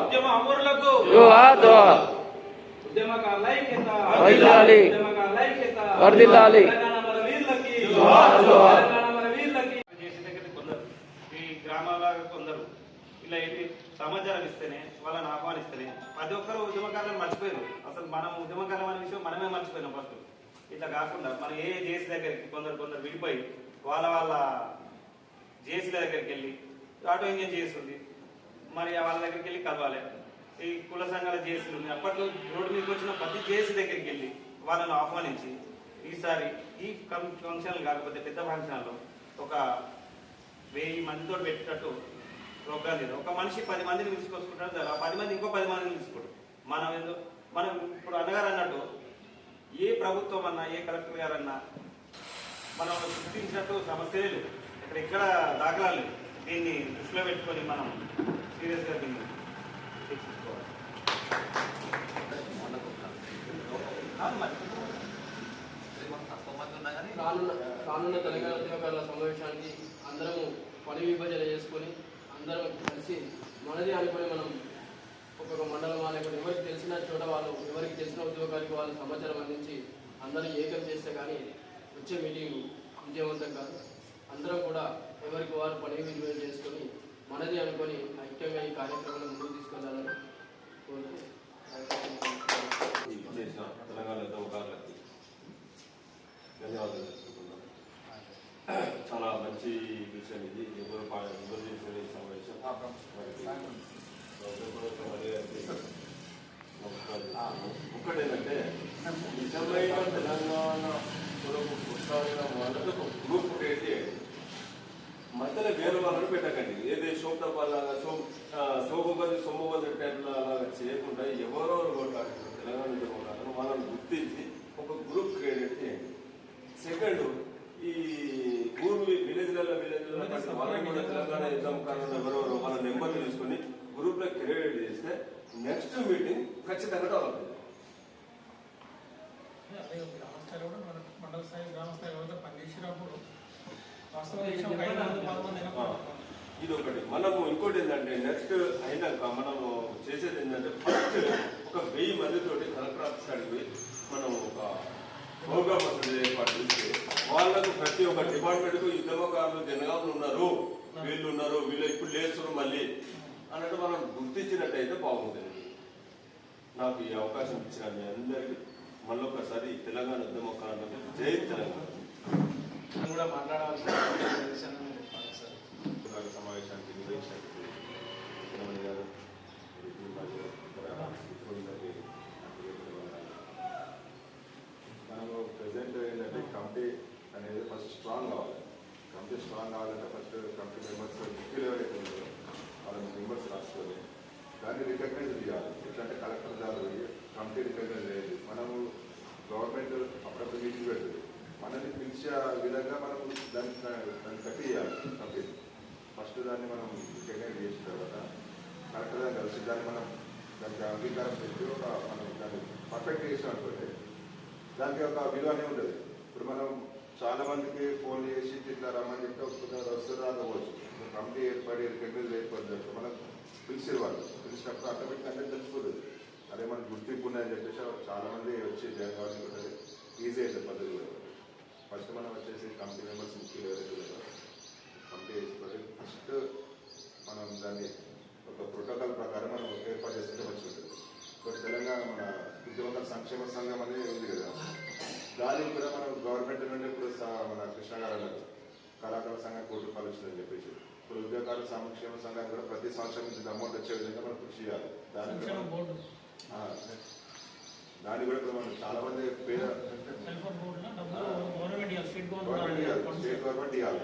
ఉద్యమ అమరులకు చేసే దగ్గర కొందరు ఈ గ్రామాల కొందరు ఇలా ఏంటి? సమాచారం ఇస్తేనే వాళ్ళని ఆహ్వానిస్తేనే ప్రతి ఒక్కరు ఉద్యమకాలను మర్చిపోయారు. అసలు మనం ఉద్యమకాలం అనే విషయం మనమే మర్చిపోయినాం ఫస్ట్ ఇట్లా కాకుండా మనం ఏ జేసీ దగ్గరికి కొందరు కొందరు విడిపోయి వాళ్ళ వాళ్ళ జేసీల దగ్గరికి వెళ్ళి ఆటో ఇంజన్ చేస్తుంది. మరి వాళ్ళ దగ్గరికి వెళ్ళి కలవాలి. ఈ కుల సంఘాల జేసీలు ఉన్నాయి. అప్పట్లో రోడ్డు మీదకి వచ్చిన ప్రతి జేసీ దగ్గరికి వెళ్ళి వాళ్ళని ఆహ్వానించి ఈసారి ఈ కం- కాకపోతే పెద్ద ఫంక్షన్లో ఒక వెయ్యి మందితో పెట్టేటట్టు ప్రోగ్రామ్ లేదు ఒక మనిషి పది మందిని తీసుకొచ్చుకుంటాడు ఆ పది మంది ఇంకో పది మందిని తీసుకోడు మనం ఏదో మనం ఇప్పుడు అన్నగారు అన్నట్టు ఏ ప్రభుత్వం అన్నా ఏ కలెక్టర్ గారు అన్నా మనం గుర్తించినట్టు సమస్యలే లేదు ఇక్కడ ఎక్కడ దాఖలాలు లేదు దీన్ని దృష్టిలో పెట్టుకొని మనం సీరియస్గా దీన్ని చర్చించుకోవాలి రానున్న తెలంగాణ ఉద్యోగాల సమావేశానికి అందరము పని విభజన చేసుకొని అందరం కలిసి మనది అనుకుని మనం ఒక్కొక్క మండలం లేకపోతే ఎవరికి తెలిసిన చోట వాళ్ళు ఎవరికి తెలిసిన ఉద్యోగానికి వాళ్ళు సమాచారం అందించి అందరం ఏకం చేస్తే కానీ వచ్చే మీటింగ్ విజయవంతం కాదు. అందరం కూడా ఎవరికి వారు పని విలువలు చేసుకొని మనది అనుకొని ఐక్యంగా ఈ కార్యక్రమాన్ని ముందుకు తీసుకెళ్ళాలని కోరుతూ తెలంగాణ ఉద్యమకారులకి ధన్యవాదాలు చాలా మంచి విషయం ఇది. ఎవరు ఎవరు చేసిన సమావేశం? వారికి నిజమైన తెలంగాణ కొరకు కొట్లాడిన వాళ్ళకి ఒక గ్రూప్ క్రియేట్ చేయండి మధ్యలో వేరే వాళ్ళని పెట్టకండి. ఏది సోమటపాలాగా సోమ సోమబంది సోమబంది టైప్లో అలాగా చేయకుండా ఎవరో కొట్లాడుతున్నారు తెలంగాణ ఉద్యమకారులను వాళ్ళని గుర్తించి ఒక గ్రూప్ క్రియేట్ చేయండి సెకండ్ ఈ ఊరు విలేజ్లలో విలేజ్లలో వాళ్ళని కూడా తెలంగాణ ఉద్యమకారులు ఎవరెవరో వాళ్ళ నెంబర్లు తీసుకొని గ్రూప్లో క్రియేట్ చేస్తే నెక్స్ట్ మీటింగ్ ఖచ్చితంగా డెవలప్ అవుతుంది అదే గ్రామ స్థాయిలో కూడా మన మండల స్థాయి గ్రామ స్థాయి వద్ద పనిచేసినప్పుడు వాస్తవ విషయం ఒక ఐదు మంది పది మంది ఆ, ఇది ఒకటి మనము ఇంకోటి ఏంటంటే నెక్స్ట్ అయినాక మనము చేసేది ఏంటంటే ఫస్ట్ ఒక వెయ్యి మందితోటి కలెక్టర్ ఆఫీస్ కాడికి పోయి మనం ఒక ప్రోగ్రామ్ వస్తుంది ఏర్పాటు చేస్తే వాళ్ళకు ప్రతి ఒక్క డిపార్ట్మెంట్కు ఉద్యమకారులు జనగాలు ఉన్నారు. వీళ్ళు ఉన్నారు. వీళ్ళు ఇప్పుడు లేస్తున్నారు మళ్ళీ. అన్నట్టు మనం గుర్తించినట్టయితే బాగుంటుంది. నాకు ఈ అవకాశం ఇచ్చిన మీ అందరికీ మళ్ళొకసారి ఈ తెలంగాణ ఉద్యమకారులకు జై తెలంగాణ. కూడా మాట్లాడాల్సిన సమావేశానికి నిర్వహించినట్టు చిన్నమణి గారు మరియు మరియు ఇతర మిత్రులందరికీ మనము ప్రెసెంట్ ఏంటంటే కమిటీ అనేది ఫస్ట్ స్ట్రాంగ్ కావాలి. కమిటీ స్ట్రాంగ్ కావాలంటే ఫస్ట్ కమిటీ మెంబర్స్ ముఖ్యులు ఎవరైతే ఉన్నారో వాళ్ళ మెంబర్స్ రాసుకొని దాన్ని రికగ్నైజ్ చేయాలి. ఎట్లంటే కలెక్టర్ గారు కమిటీ రికగ్నైజ్ చేయాలి మనము గవర్నమెంట్ అప్పుడప్పుడు మీటింగ్ పెడుతుంది. మనల్ని పిలిచే విధంగా మనం దాన్ని దాన్ని కట్టి చేయాలి కమిటీ ఫస్ట్ దాన్ని మనం రికగ్నైజ్ చేసిన తర్వాత కలెక్టర్ గారు కలిసి దాన్ని మనం దానికి అంగీకారం పెట్టి ఒక మనం దాన్ని పర్ఫెక్ట్ చేసాం అనుకోండి దానికి ఒక విలువ అనేది ఉంటుంది ఇప్పుడు మనం చాలా మందికి ఫోన్ చేసి ఇట్లా రమ్మని చెప్తే ఒక్కొక్కరు వస్తారు రాకపోవచ్చు కమిటీ ఏర్పడి రికగ్నైజ్ ఏర్పడి మనం పిలిచే వాళ్ళు. పిలిచినప్పుడు ఆటోమేటిక్ అంటే తెలిసిపోతుంది అదే మనకు గుర్తింపు ఉన్నాయని చెప్పేసి చాలా మంది వచ్చి జాయిన్ కావాలని ఉంటుంది ఈజీ అయితే పద్ధతి కూడా. ఫస్ట్ మనం వచ్చేసి కమిటీ మెంబర్స్ ముఖ్యంగా ఎవరైతే కమిటీ వేసుకోవాలి ఫస్ట్ మనం దాన్ని ఒక ప్రోటోకాల్ ప్రకారం మనం ఏర్పాటు చేసుకుంటే మంచిగా ఉంటుంది ఇప్పుడు తెలంగాణ మన ఉద్యోగ సంక్షేమ సంఘం అనేది ఉంది కదా. దానికి కూడా మనం గవర్నమెంట్ నుండి ఇప్పుడు మన కృష్ణ గారు అన్నారు కళాకారుల సంఘం కోటి రూపాయలు వచ్చిందని చెప్పేసి. ఇప్పుడు ఉద్యోగాల సంక్షేమ సంఘానికి కూడా ప్రతి సంవత్సరం ఇంత అమౌంట్ వచ్చే విధంగా మనం కృషి చేయాలి. దానికి ఆ, దానికి కూడా ఇప్పుడు మనం చాలా మంది పేద స్టేట్ గవర్నమెంట్ ఇవ్వాలి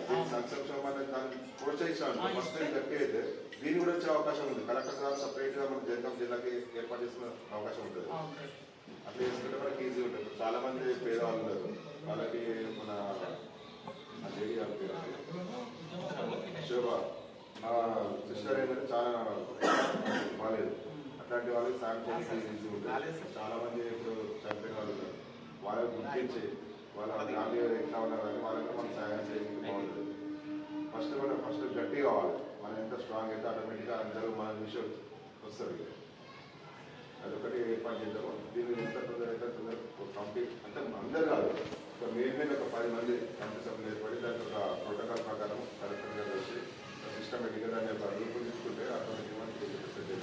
సంక్షేమ దాన్ని ప్రోత్సహించాలి. ఫస్ట్ గట్టి అయితే దీని కూడా వచ్చే అవకాశం ఉంది. కలెక్టర్ గారు సపరేట్గా మన జనగాం జిల్లాకి ఏర్పాటు చేసుకునే అవకాశం ఉంటుంది. అట్లా చేసుకుంటే మనకి ఈజీ ఉంటుంది. ఇప్పుడు చాలా మంది పేదవాళ్ళు వాళ్ళకి మన లేడీ గారి పేరు శోభ ఆ సిస్టర్ ఏంటంటే చాలా బాగాలేదు అట్లాంటి వాళ్ళకి సాయం చేయడానికి ఈజీ ఉంటుంది. చాలా మంది ఇప్పుడు చనిపోయిన వాళ్ళు ఉన్నారు. వాళ్ళకి గుర్తించి వాళ్ళ ఫ్యామిలీ ఎట్లా ఉన్నారు కానీ వాళ్ళకి మనం సాయం చేయడానికి బాగుంటుంది. ఫస్ట్ మనం ఫస్ట్ గట్టి కావాలి. మనం ఎంత స్ట్రాంగ్ అయితే ఆటోమేటిక్గా అందరూ మన విషయం వస్తారు. ఇక. అదొకటి ఏర్పాటు చేద్దాము దీన్ని ఎంత తొందర ఎంత తొందర కమిటీ అంటే అందరు కాదు. ఒక మెయిన్ మెయిన్ ఒక పది మంది కమిటీ సభ్యులు ఏర్పడి దాని ఒక ప్రోటోకాల్ ప్రకారం కలెక్టర్ గారు వచ్చి సిస్టమేటిక్గా దాన్ని ఒక రూపొందించుకుంటే ఆటోమేటిక్గా మనకి సెట్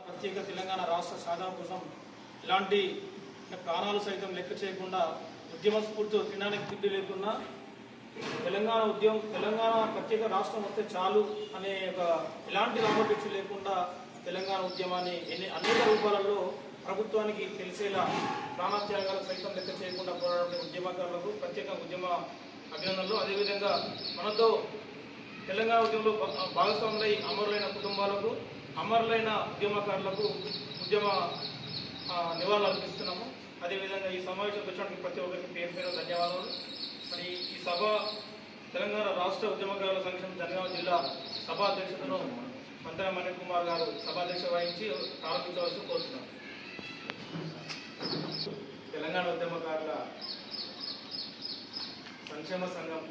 ప్రత్యేక తెలంగాణ రాష్ట్ర సాధన కోసం ఇలాంటి ప్రాణాలు సైతం లెక్క చేయకుండా ఉద్యమ స్ఫూర్తితో తినడానికి తిండి లేకుండా తెలంగాణ ఉద్యమం తెలంగాణ ప్రత్యేక రాష్ట్రం వస్తే చాలు అనే ఒక ఎలాంటి లాభాపేక్ష లేకుండా తెలంగాణ ఉద్యమాన్ని ఎన్ని అనేక రూపాలలో ప్రభుత్వానికి తెలిసేలా ప్రాణత్యాగాలు సైతం లెక్క చేయకుండా పోరాడే ఉద్యమకారులకు ప్రత్యేక ఉద్యమ అభినందనలు. అదేవిధంగా మనతో తెలంగాణ ఉద్యమంలో భాగస్వాములై అమరులైన కుటుంబాలకు అమరులైన ఉద్యమకారులకు ఉద్యమ నివాళులు అర్పిస్తున్నాము. అదేవిధంగా ఈ సమావేశంకి వచ్చినటువంటి ప్రతి ఒక్కరికి పేరు పేరు ధన్యవాదాలు మరి ఈ సభ తెలంగాణ రాష్ట్ర ఉద్యమకారుల సంక్షేమ జనగామ జిల్లా సభా అధ్యక్షతను మంత్రి మణి కుమార్ గారు సభాధ్యక్ష వహించి ప్రారంభించవలసి కోరుతున్నాం. తెలంగాణ ఉద్యమకారుల సంక్షేమ సంఘం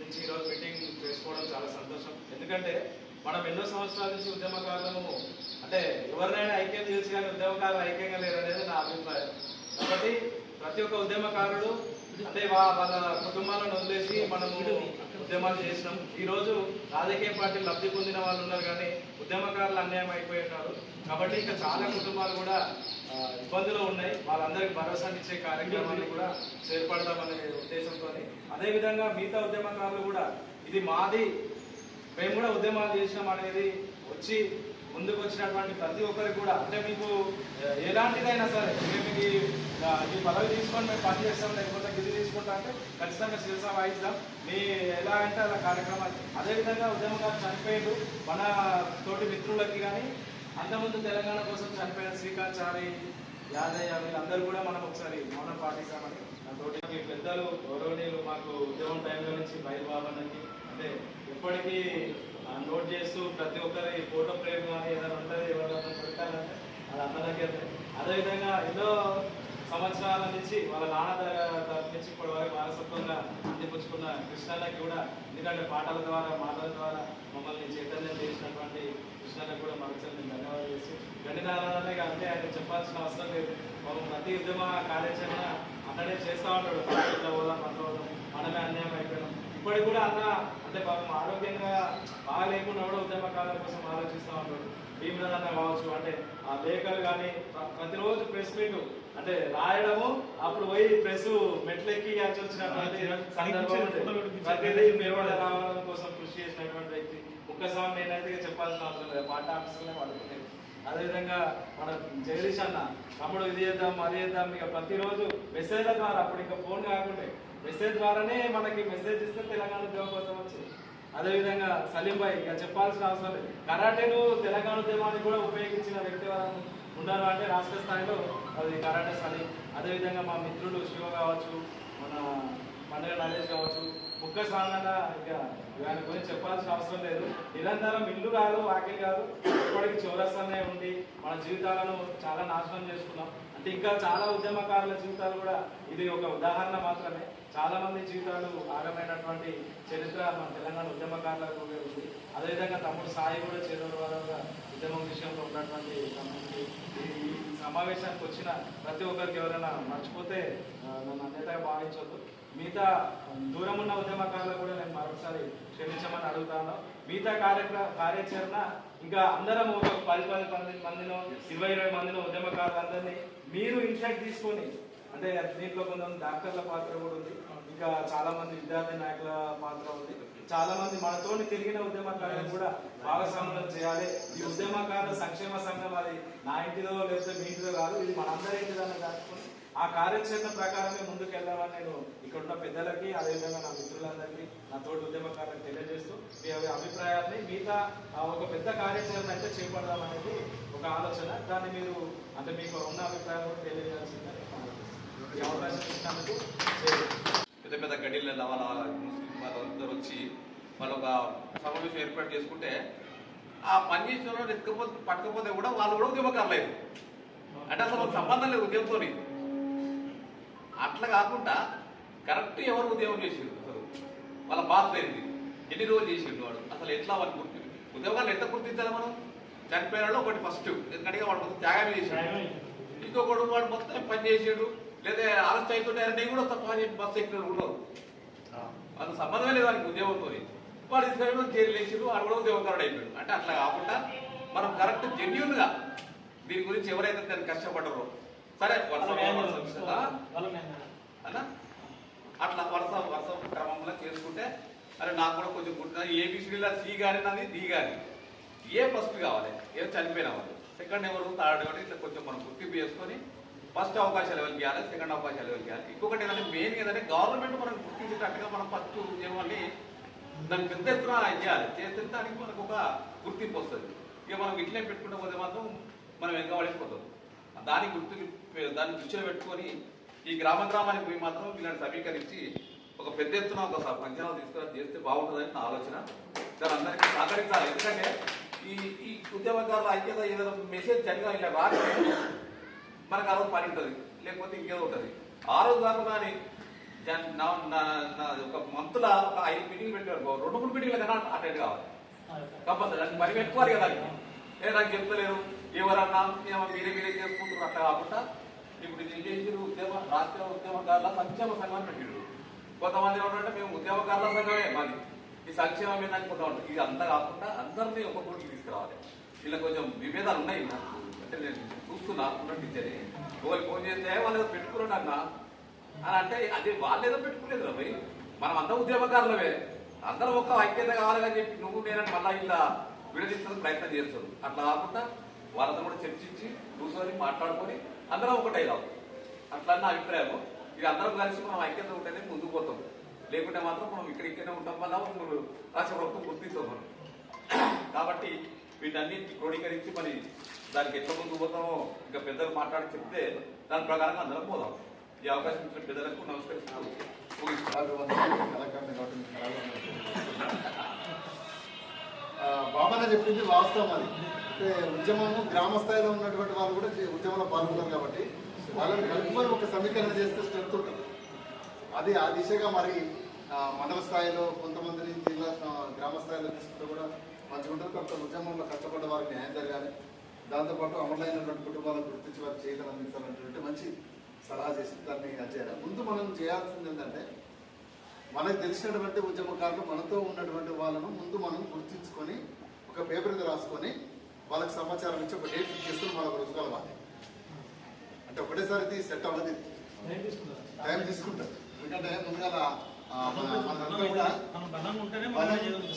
నుంచి ఈరోజు మీటింగ్ చేసుకోవడం చాలా సంతోషం. ఎందుకంటే మనం ఎన్నో సంవత్సరాల నుంచి ఉద్యమకారులము. అంటే ఎవరినైనా ఐక్యం చేసి కానీ ఉద్యమకారులు ఐక్యంగా లేరు అనేది నా అభిప్రాయం. కాబట్టి ప్రతి ఒక్క ఉద్యమకారుడు అంటే వా- వాళ్ళ కుటుంబాలను వదిలేసి మనము ఉద్యమాలు చేసినాం. ఈరోజు రాజకీయ పార్టీలు లబ్ధి పొందిన వాళ్ళు ఉన్నారు కానీ ఉద్యమకారులు అన్యాయం అయిపోయి ఉన్నారు. కాబట్టి ఇంకా చాలా కుటుంబాలు కూడా ఇబ్బందులు ఉన్నాయి. వాళ్ళందరికీ భరోసా ఇచ్చే కార్యక్రమాన్ని కూడా చేపడదామనే ఉద్దేశంతో అదేవిధంగా మిగతా ఉద్యమకారులు కూడా ఇది మాది మేము కూడా ఉద్యమాలు చేసినాం అనేది వచ్చి ముందుకు వచ్చినటువంటి ప్రతి ఒక్కరికి కూడా అంటే మీకు ఎలాంటిదైనా సరే మేము ఇది ఈ పదవి తీసుకొని మేము పని చేస్తాం లేకపోతే ఇది తీసుకుంటా అంటే ఖచ్చితంగా శిరస వాయిస్తాం మీ ఎలా అంటే అలా కార్యక్రమాలు. అదేవిధంగా ఉద్యమంగా చనిపోయారు మన తోటి మిత్రులకి కానీ అంతకుముందు తెలంగాణ కోసం చనిపోయిన శ్రీకాంత్ యాదయ్య వీళ్ళందరూ కూడా మనం ఒకసారి మౌనం పాటిస్తామని నా తోటి మీ పెద్దలు గౌరవనీయులు మాకు ఉద్యమం టైంలో నుంచి బయలుబాబన్నకి అంటే ఎప్పటికీ నోట్ చేస్తూ ప్రతి ఒక్కరి ఫోటో ఫ్రేమ్ కానీ ఏదైనా ఉంటుంది ఎవరైనా పెట్టాలంటే అది అందరికీ అదేవిధంగా ఎన్నో సంవత్సరాల నుంచి వాళ్ళ నాన్న తరఫు నుంచి ఇప్పటి వరకు వారసత్వంగా అందిపుచ్చుకున్న కృష్ణన్నకి కూడా ఎందుకంటే పాటల ద్వారా మాటల ద్వారా మమ్మల్ని చైతన్యం చేసినటువంటి కృష్ణన్నకి కూడా మనసుని ధన్యవాదాలు చేసి గండి నారాయణనే అంటే ఆయన చెప్పాల్సిన అవసరం లేదు. మనం ప్రతి ఉద్యమ కార్యాచరణ అతడే చేస్తా ఉంటాడు. ఇట్లా పోదాం మనలో మనమే అన్యాయం అయిపోయినాం. ఇప్పటికి కూడా అన్న అంటే పాపం ఆరోగ్యంగా బాగా లేకుండా కూడా ఉద్యమకారుల కోసం ఆలోచిస్తూ ఉంటాడు. భీమరన్న కావచ్చు అంటే ఆ లేఖలు కానీ ప్ర- ప్రతిరోజు ప్రెస్ మీట్ అంటే రాయడము అప్పుడు పోయి ప్రెస్ మెట్లెక్కి వచ్చినటువంటి సందర్భం. ప్రతిదీ రావడం కోసం కృషి చేసినటువంటి వ్యక్తి. ఒక్కసారి నేనైతే చెప్పాల్సిన అవసరం లేదు. పార్టీ ఆఫీసులోనే పడుతుంది అదేవిధంగా మన జగదీష్ అన్న తమ్ముడు ఇది చేద్దాం అది చేద్దాం. ఇక ప్రతిరోజు మెసేజ్ల ద్వారా అప్పుడు ఇంకా ఫోన్ కాకుండా. మెసేజ్ ద్వారానే మనకి మెసేజ్ ఇస్తే తెలంగాణ ఉద్యమం కోసం వచ్చింది. అదేవిధంగా సలీం భాయ్ ఇక చెప్పాల్సిన అవసరం లేదు. కరాటేను తెలంగాణ ఉద్యమానికి కూడా ఉపయోగించిన వ్యక్తి ఉన్నారు అంటే రాష్ట్ర స్థాయిలో? అది కరాటే సలీం. అదేవిధంగా మా మిత్రులు శివ కావచ్చు మన పండుగ నరేష్ కావచ్చు ముక్క సాధారణ ఇక దాని గురించి చెప్పాల్సిన అవసరం లేదు. నిరంతరం ఇల్లు కాదు వాకిల్ కాదు. ఇప్పటికి చౌరస్తానే ఉండి మన జీవితాలను చాలా నాశనం చేసుకున్నాం. అంటే ఇంకా చాలా ఉద్యమకారుల జీవితాలు కూడా ఇది ఒక ఉదాహరణ మాత్రమే. చాలా మంది జీవితాలు ఆగమైనటువంటి చరిత్ర మన తెలంగాణ ఉద్యమకారులకు ఉంది. అదేవిధంగా తమ్ముడు సాయి కూడా చేదోడు వారంగా ఉద్యమం విషయంలో ఉన్నటువంటి తమ్ముడికి ఈ సమావేశానికి వచ్చిన ప్రతి ఒక్కరికి ఎవరైనా మర్చిపోతే నన్ను అన్యతగా భావించవద్దు మిగతా దూరం ఉన్న ఉద్యమకారులు కూడా నేను మరొకసారి క్షమించమని అడుగుతాను మిగతా కార్యక్ర కార్యాచరణ ఇంకా అందరం ఒక పది పది మంది మందినో ఇరవై ఇరవై మందినో ఉద్యమకారులు అందరినీ మీరు ఇన్సైట్ తీసుకొని అంటే దీంట్లో కొంతమంది డాక్టర్ల పాత్ర కూడా ఉంది. ఇంకా చాలా మంది విద్యార్థి నాయకుల పాత్ర ఉంది. చాలా మంది మనతో తిరిగిన ఉద్యమకారులను కూడా భాగస్వామ్యం చేయాలి. ఈ ఉద్యమకారుల సంక్షేమ సంఘం అది నా ఇంటిదో లేకపోతే మీ ఇంటిదో కాదు ఇది మనందరి ఇంటిదన్న దాచుకొని ఆ కార్యాచరణ ప్రకారమే ముందుకు వెళ్ళాలని నేను ఇక్కడ ఉన్న పెద్దలకి అదేవిధంగా నా మిత్రులందరికీ నా తోటి ఉద్యమకారులకు తెలియజేస్తూ మీ అభిప్రాయాన్ని మిగతా ఆ, ఒక పెద్ద కార్యాచరణ అయితే చేపడదాం అనేది ఒక ఆలోచన. దాన్ని మీరు అంటే మీకు ఉన్న అభిప్రాయం కూడా తెలియజేయాల్సిందని ఈ అవకాశం ఇచ్చినందుకు పెద్ద పెద్ద గడిల వాళ్ళ ముస్లిం వాళ్ళందరూ వచ్చి వాళ్ళు ఒక సమావేశం ఏర్పాటు చేసుకుంటే ఆ పని చేసిన వాళ్ళు ఎత్తుకపోతే పట్టకపోతే కూడా వాళ్ళు కూడా ఉద్యమకారులేదు అంటే అసలు సంబంధం లేదు ఉద్యమంతో అట్లా కాకుండా కరెక్ట్ ఎవరు ఉద్యమం చేసింది అసలు? వాళ్ళ పాత్ర ఏంటి ఎన్ని రోజులు చేసిండు వాడు? అసలు ఎట్లా వాడు గుర్తి ఉద్యోగాలు ఎట్లా గుర్తించాలి మనం? చనిపోయిన వాళ్ళు ఒకటి ఫస్ట్ ఎందుకంటే వాడు మొత్తం త్యాగం చేసాడు. ఇంకొకడు వాడు మొత్తం పని చేసాడు. లేదా అరెస్ట్ అవుతుంటే నేను కూడా తప్ప చెప్పి బస్సు ఎక్కడ ఉండవు వాళ్ళకి సంబంధమే లేదు వానికి ఉద్యోగంతో వాడు తీసుకెళ్ళి జైలు వేసాడు వాడు కూడా ఉద్యోగకారుడు అయిపోయాడు. అంటే అట్లా కాకుండా మనం కరెక్ట్ జెన్యున్గా దీని గురించి ఎవరైతే దాన్ని కష్టపడ్డారో సరే వరుస? అన్నా అట్లా వరుస వరుస క్రమంలో చేసుకుంటే అరే నాకు కూడా కొంచెం గుర్తు ఏబిసిడీలో సి కానీ నాది డి కానీ ఏ ఫస్ట్ కావాలి? ఏ చనిపోయిన వాళ్ళు. సెకండ్ ఎవరు? థర్డ్ ఎవరు ఇట్లా కొంచెం మనం గుర్తింపు చేసుకొని ఫస్ట్ అవకాశాలు ఎవరికి ఇవ్వాలి? సెకండ్ అవకాశాలు ఎవరికి ఇవ్వాలి? ఇంకొకటి ఏంటంటే మెయిన్ ఏంటంటే గవర్నమెంట్ మనం గుర్తించేటట్టుగా మనం ఫస్ట్ ఉద్యోగాన్ని దాన్ని పెద్ద ఎత్తున చేయాలి. చేస్తే దానికి మనకు ఒక గుర్తింపు వస్తుంది. ఇక మనం ఇట్లే పెట్టుకుంటే పోతే మాత్రం మనం వెనక పడిపోతాం దాని గుర్తు దాన్ని దృష్టిలో పెట్టుకొని ఈ గ్రామ గ్రామానికి పోయి మాత్రం వీళ్ళని సమీకరించి ఒక పెద్ద ఎత్తున ఒక పంచాలు తీసుకొని చేస్తే బాగుంటుందని నా ఆలోచన. దాని అందరికీ సహకరించాలి. ఎందుకంటే ఈ ఈ ఉద్యమకారుల ఐక్యత ఏదైనా మెసేజ్ జరిగా ఇలా రాకపోతే మనకు ఆ రోజు పని ఉంటుంది. లేకపోతే ఇంకేదో ఉంటుంది. ఆ రోజు కాదు కానీ ఒక మంత్ల ఒక ఐదు మీటింగ్లు పెట్టారు. రెండు మూడు మీటింగ్లు కన్నా అటెండ్ కావాలి. కంపల్సరీ. దానికి పని పెట్టుకోవాలి కదా. ఏ నాకు చెప్తలేరు. ఎవరన్నా ఏమో మీరే మీరే చేసుకుంటారు అట్లా కాకుండా ఇప్పుడు ఇది చేసిన ఉద్యమ రాష్ట్ర ఉద్యమకారుల సంక్షేమ సంఘం పెట్టిరు కొంతమంది ఏమంటే మేము ఉద్యమకారుల సంఘమే మాది. ఈ సంక్షేమం మీద కొంతమంది ఇది అంతా కాకుండా అందరినీ ఒక కోటికి తీసుకురావాలి. ఇలా కొంచెం విభేదాలు ఉన్నాయి నాకు. అంటే నేను చూస్తున్నా ఉన్నట్టు ఒకరు ఫోన్ చేస్తే వాళ్ళు ఏదో పెట్టుకున్నాడు అన్న. అని అంటే అది వాళ్ళు ఏదో పెట్టుకునేది రా భయ్ మనం అందరం ఉద్యమకారులమే. అందరం ఒక ఐక్యత కావాలని చెప్పి నువ్వు నేనని మళ్ళా ఇలా విడదీస్తున్న ప్రయత్నం చేస్తారు అట్లా కాకుండా వాళ్ళతో కూడా చర్చించి కూర్చొని మాట్లాడుకొని అందరం ఒకటే రావు అట్లా నా అభిప్రాయం ఇది అందరం కలిసి మనం ఐక్యత ఉంటేనే ముందుకు పోతాం. లేకుంటే మాత్రం మనం ఇక్కడ ఇక్కడే ఉంటాం వల్ల రాష్ట్ర ప్రభుత్వం గుర్తిస్తాం మనం. కాబట్టి వీటన్నిటిని క్రోడీకరించి మరి దానికి ఎట్లా ముందుకు పోతామో ఇంకా పెద్దలు మాట్లాడి చెప్తే దాని ప్రకారంగా అందరం పోదాం. ఈ అవకాశం ఇచ్చిన పెద్దలకు నమస్కరిస్తున్నాను ముగిస్తున్నాను. బాబన్న చెప్పింది వాస్తవం అది. ఉద్యమము గ్రామ స్థాయిలో ఉన్నటువంటి వాళ్ళు కూడా ఉద్యమంలో పాల్గొన్నారు కాబట్టి వాళ్ళని కలుపుకొని ఒక సమీకరణ చేస్తే స్ట్రెంత్ ఉంటుంది. అది ఆ దిశగా మరి మండల స్థాయిలో కొంతమందిని జిల్లా గ్రామ స్థాయిలో తీసుకుంటే కూడా మంచిగా ఉంటుంది కొంత ఉద్యమంలో కష్టపడ్డ వారికి న్యాయం జరగాలి. దాంతోపాటు అమలైనటువంటి కుటుంబాలను గుర్తించి వారికి చేయగలం అందించాలనేటువంటి మంచి సలహా చేసి దాన్ని చేయాలి ముందు మనం చేయాల్సింది ఏంటంటే మనకు తెలిసినటువంటి ఉద్యమకారులు మనతో ఉన్నటువంటి వాళ్ళను ముందు మనం గుర్తించుకొని ఒక పేపర్ మీద రాసుకొని వాళ్ళకి సమాచారం ఇచ్చి ఒక డేట్ ఫిక్స్ చేసుకొని వాళ్ళకి రుజుకోవాలి అంటే ఒకటేసారి ఇది సెట్ అవ్వదు. టైం తీసుకుంటారు. ఎందుకంటే ముందుగా.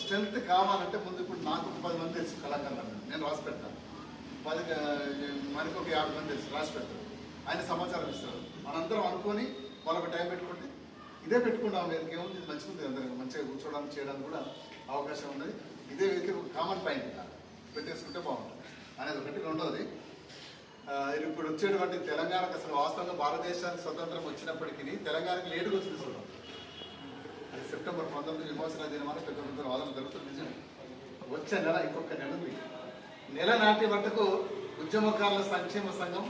స్ట్రెంత్ కావాలంటే ముందు ఇప్పుడు నాకు ఒక పది మంది తెలుసు కళాకారులు. నేను రాసి పెడతాను పది మనకి ఒక యాభై మంది తెలుసు రాసి పెడతారు ఆయన సమాచారం ఇస్తారు. మనందరం అనుకొని వాళ్ళకి టైం పెట్టుకుంటే ఇదే పెట్టుకుంటాం. వీరికి ఏముంది ఇది మంచిగా ఉంది అందరికి. మంచిగా కూర్చోవడానికి చేయడానికి కూడా అవకాశం ఉన్నది. ఇదే ఒక కామన్ పాయింట్ పెట్టేసుకుంటే బాగుంటుంది. అనేది ఒకటి రెండోది. ఇప్పుడు వచ్చేటువంటి తెలంగాణకు అసలు వాస్తవంగా భారతదేశానికి స్వతంత్రం వచ్చినప్పటికీ తెలంగాణకి లేటుగా వచ్చింది చూడండి. అది సెప్టెంబర్ పంతొమ్మిది విమోచన దినమాన పెద్ద పెద్ద వాదన జరుగుతుంది నిజం వచ్చే నెల ఇంకొక నెల ఉంది. నెల నాటి మటుకు ఉద్యమకారుల సంక్షేమ సంఘం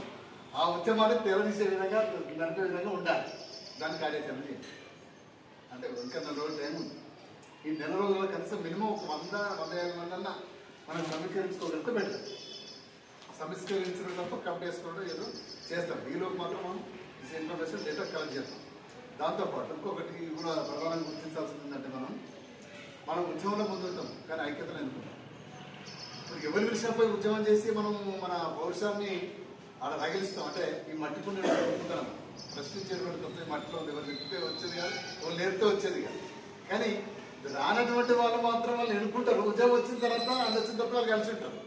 ఆ ఉద్యమాన్ని తెరదీసే విధంగా నడిపే విధంగా ఉండాలి. దానికి కార్యాచరణ అంటే ఇంకా నెల రోజులు టైం ఉంది. ఈ నెల రోజుల్లో కనీసం మినిమం ఒక వంద వంద యాభై మంది అన్న మనం సమీకరించుకోగలిగితే బెటర్ సమీకరించడం తప్ప కంప్లీట్ చేసుకోవడం ఏదో చేస్తాం. ఈలోపు మాత్రం మనం దిస్ ఇన్ఫర్మేషన్ డేటా కలెక్ట్ చేస్తాం. దాంతోపాటు ఇంకొకటి కూడా ప్రధానంగా గుర్తించాల్సింది ఏంటంటే మనం మనం ఉద్యమంలో పొందుతాం కానీ ఐక్యతను ఎన్నుకుంటాం ఇప్పుడు ఎవరి విషయంపై ఉద్యమం చేసి మనం మన భవిష్యాన్ని అక్కడ రగిలిస్తాం? అంటే ఈ మట్టి కుండ అనుకుంటాం ప్రశ్నించేటువంటి తప్ప మట్టిలో ఉంది. ఎవరు చెప్తే వచ్చేది కాదు ఎవరు నేర్పితే వచ్చేది కాదు. కానీ రానటువంటి వాళ్ళు మాత్రం వాళ్ళు ఎన్నుకుంటారు ఉద్యోగం వచ్చిన తర్వాత అది వచ్చిన తర్వాత వాళ్ళు కలిసి ఉంటారు.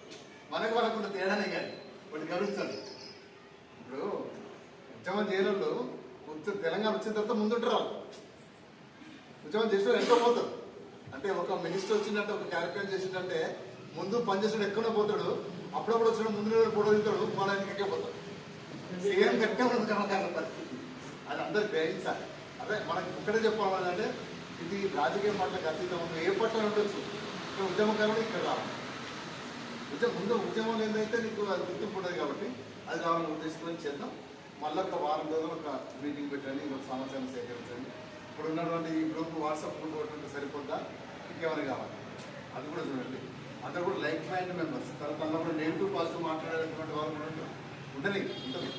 మనకు వాళ్ళకుండా తేడానే కానీ వాళ్ళు గమనించాలి ఇప్పుడు ఉద్యమం చేయడంలో ఉద్య- తెలంగాణ వచ్చిన తర్వాత ముందుంటారు వాళ్ళు. ఉద్యమం చేసిన ఎంతో పోతారు? అంటే ఒక మినిస్టర్ వచ్చిందంటే ఒక కార్యక్రమం చేసిందంటే ముందు పనిచేసిన ఎక్కడో పోతాడు. అప్పుడప్పుడు వచ్చిన ముందు నిలబడి వెళ్తాడు దిగుతాడు. పోవడానికి ఎక్కే పోతాడు. సేమ్ గట్టే ఉండదు పరిస్థితి. అది అందరు గ్రహించాలి అదే. మనకి ఇక్కడే చెప్పాలంటే ఇది రాజకీయ మాటలకు అతీతం ఉంది. ఏ పట్ల ఉండొచ్చు. ఇక్కడ ఉద్యమకారులు ఇక్కడ రావాలి ఉద్యమం ముందు ఉద్యమం ఏంటంటే నీకు అది గుర్తింపు ఉండదు కాబట్టి అది రావాలని ఉద్దేశంతో చేద్దాం. మళ్ళీ ఒక వారం రోజులు ఒక మీటింగ్ పెట్టండి ఒక సమాచారం సేకరించండి. ఇప్పుడు ఉన్నటువంటి ఈ గ్రూప్ వాట్సాప్ గ్రూప్ ఒకటి సరిపోద్దా? ఇంకెవరు కావాలి? అది కూడా చూడండి. అందరూ కూడా లైక్ మైండ్ మెంబర్స్. తర్వాత కూడా నెగిటివ్ పాజిటివ్ మాట్లాడేటువంటి వాళ్ళు కూడా ఉంటారు ఉండని ఉంటుంది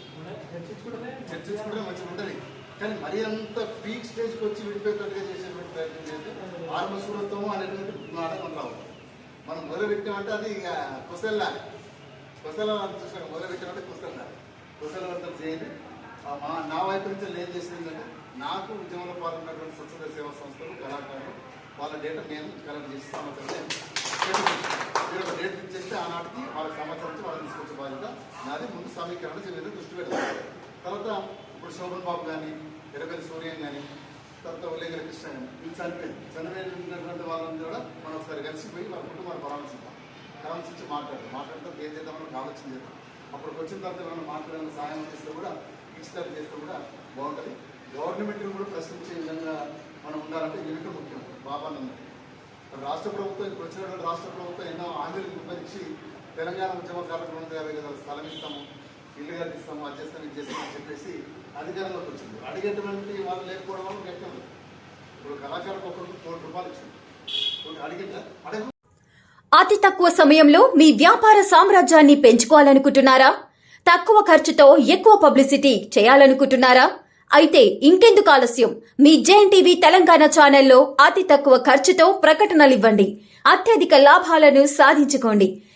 చర్చించుకుంటే మంచిగా ఉండాలి కానీ మరీ అంత పీక్ స్టేజ్కి వచ్చి విడిపోయేటట్టుగా చేసేటువంటి ప్రయత్నం చేస్తే ఆత్మసూరత్వము అనేటువంటి నాటకం రావు. మనం మొదలు పెట్టామంటే అది ఇక కుసల్లా. కుసల చూసాం మొదలు పెట్టామంటే కుసల్లా. కుసలవంతం చేయండి మా నా వైపు నుంచి నేను ఏం చేసింది నాకు ఉద్యమంలో పాల్గొన్నటువంటి స్వచ్ఛత సేవా సంస్థలు కళాకారులు వాళ్ళ డేటా నేను కలెక్ట్ చేసి సంవత్సరం మీరు ఒక డేట్ ఫిక్స్ చేస్తే ఆనాటికి వాళ్ళకి సంవత్సరం నుంచి వాళ్ళని తీసుకొచ్చే బాధ్యత నాది. ముందు సమీకరణ చేయలేదు దృష్టి పెడతాను. తర్వాత ఇప్పుడు శోభన్ బాబు కానీ ఎరగలి సూర్యం కానీ తర్వాత ఉల్లేగల కృష్ణ కానీ వీళ్ళు చనిపోయింది చనిపోయినటువంటి వాళ్ళని కూడా మనం ఒకసారి కలిసిపోయి వాళ్ళ కుటుంబాన్ని పరామర్శిద్దాం. పరామర్శించి మాట్లాడదాం. మాట్లాడితే ఏం చేద్దాం మనకు ఆలోచన చేద్దాం. అప్పుడు వచ్చిన తర్వాత మనం మాట్లాడాలని సాయం చేస్తే కూడా ఇచ్చినట్టు చేస్తే కూడా బాగుంటుంది. గవర్నమెంట్ని కూడా ప్రశ్నించే విధంగా మనం ఉండాలంటే యూనిట్ ముఖ్యం. బాబా రాష్ట్ర ప్రభుత్వం ఇప్పుడు వచ్చినటువంటి రాష్ట్ర ప్రభుత్వం ఎన్నో హామీలు విభజించి తెలంగాణ ఉద్యమకారులకు రెండు యాభై గదాల స్థలం ఇస్తాము ఇల్లు కట్టిస్తాము అది చేస్తాం ఇది చేస్తాం అని చెప్పేసి అధికారంలోకి వచ్చింది. అడిగేటువంటి వాళ్ళు లేకపోవడం వల్ల గట్టం ఇప్పుడు కళాకారులకు ఒకరికి కోటి రూపాయలు ఇచ్చింది. కోటి అడిగిందా? అడగ. అతి తక్కువ సమయంలో మీ వ్యాపార సామ్రాజ్యాన్ని పెంచుకోవాలనుకుంటున్నారా? తక్కువ ఖర్చుతో ఎక్కువ పబ్లిసిటీ చేయాలనుకుంటున్నారా? అయితే ఇంకెందుకు ఆలస్యం? మీ జేఎన్ టీవీ తెలంగాణ ఛానల్లో అతి తక్కువ ఖర్చుతో ప్రకటనలివ్వండి. అత్యధిక లాభాలను సాధించుకోండి.